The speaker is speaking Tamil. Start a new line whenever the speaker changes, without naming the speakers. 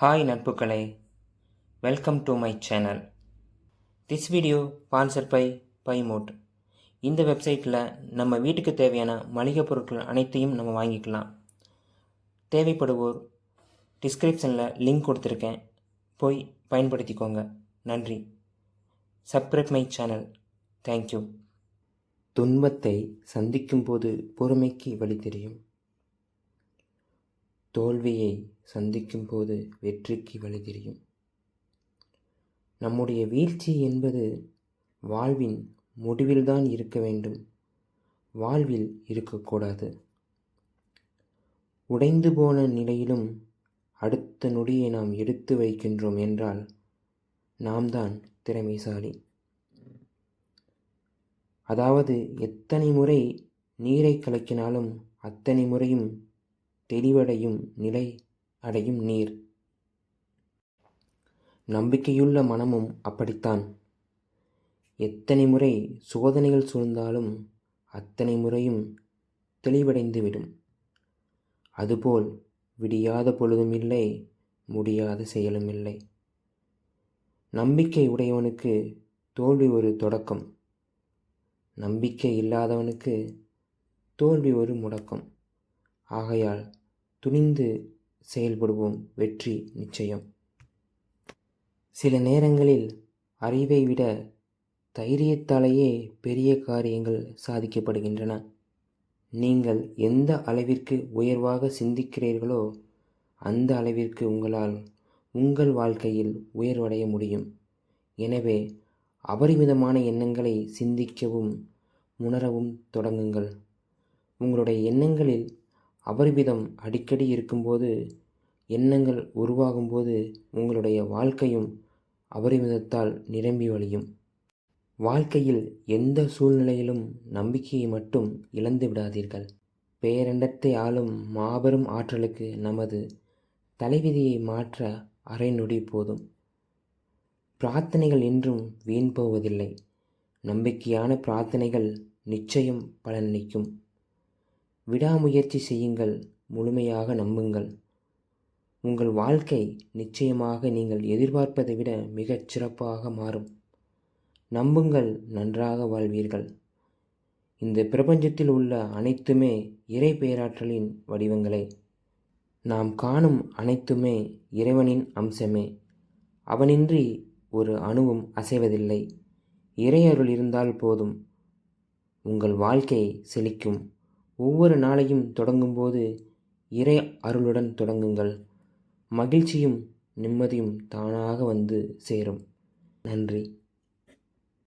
Hi நட்புகளே welcome to my channel this video sponsor by பைமோட் இந்த வெப்சைட்டில் நம்ம வீட்டுக்கு தேவையான மளிகை பொருட்கள் அனைத்தையும் நம்ம வாங்கிக்கலாம். தேவைப்படுவோர் டிஸ்கிரிப்ஷனில் லிங்க் கொடுத்துருக்கேன். போய் பயன்படுத்திக்கோங்க. நன்றி. சப்ஸ்கிரைப் மை சேனல் தேங்க்யூ துன்பத்தை சந்திக்கும்போது பொறுமைக்கு வழி தெரியும். தோல்வியை சந்திக்கும் போது வெற்றிக்கு வழி தெரியும். நம்முடைய வீழ்ச்சி என்பது வாழ்வின் முடிவில்தான் இருக்க வேண்டும். வாழ்வில் இருக்கக்கூடாது. உடைந்து போன நிலையிலும் அடுத்த நொடியை நாம் எடுத்து வைக்கின்றோம் என்றால் நாம் தான் திறமைசாலி. அதாவது எத்தனை முறை நீரை கலக்கினாலும் அத்தனை முறையும் தெளிவடையும் நிலை அடையும் நீர். நம்பிக்கையுள்ள மனமும் அப்படித்தான். எத்தனை முறை சோதனைகள் சூழ்ந்தாலும் அத்தனை முறையும் தெளிவடைந்துவிடும். அதுபோல் விடியாத பொழுதும் இல்லை முடியாத செயலும் இல்லை. நம்பிக்கை உடையவனுக்கு தோல்வி ஒரு தொடக்கம். நம்பிக்கை இல்லாதவனுக்கு தோல்வி ஒரு முடக்கம். ஆகையால் துணிந்து செயல்படுவோம் வெற்றி நிச்சயம். சில நேரங்களில் அறிவை விட தைரியத்தாலேயே பெரிய காரியங்கள் சாதிக்கப்படுகின்றன. நீங்கள் எந்த அளவிற்கு உயர்வாக சிந்திக்கிறீர்களோ அந்த அளவிற்கு உங்களால் உங்கள் வாழ்க்கையில் உயர்வடைய முடியும். எனவே அபரிமிதமான எண்ணங்களை சிந்திக்கவும் உணரவும் தொடங்குங்கள். உங்களுடைய எண்ணங்களில் அபரிமிதம் அடிக்கடி இருக்கும்போது எண்ணங்கள் உருவாகும்போது உங்களுடைய வாழ்க்கையும் அபரிமிதத்தால் நிரம்பி வழியும். வாழ்க்கையில் எந்த சூழ்நிலையிலும் நம்பிக்கையை மட்டும் இழந்து விடாதீர்கள். பேரண்டத்தை ஆளும் மாபெரும் ஆற்றலுக்கு நமது தலைவிதியை மாற்ற அரை நொடி போதும். பிரார்த்தனைகள் என்றும் வீண் போவதில்லை. நம்பிக்கையான பிரார்த்தனைகள் நிச்சயம் பலன் நிற்கும் விடாமுயற்சி செய்யுங்கள் முழுமையாக நம்புங்கள். உங்கள் வாழ்க்கை நிச்சயமாக நீங்கள் எதிர்பார்ப்பதை விட மிகச் சிறப்பாக மாறும். நம்புங்கள் நன்றாக வாழ்வீர்கள். இந்த பிரபஞ்சத்தில் உள்ள அனைத்துமே இறை பேராற்றலின் வடிவங்களே. நாம் காணும் அனைத்துமே இறைவனின் அம்சமே. அவனின்றி ஒரு அணுவும் அசைவதில்லை. இறையருள் இருந்தால் போதும். உங்கள் வாழ்க்கை செழிக்கும். ஒவ்வொரு நாளையும் தொடங்கும்போது இறை அருளுடன் தொடங்குங்கள். மகிழ்ச்சியும் நிம்மதியும் தானாக வந்து சேரும். நன்றி.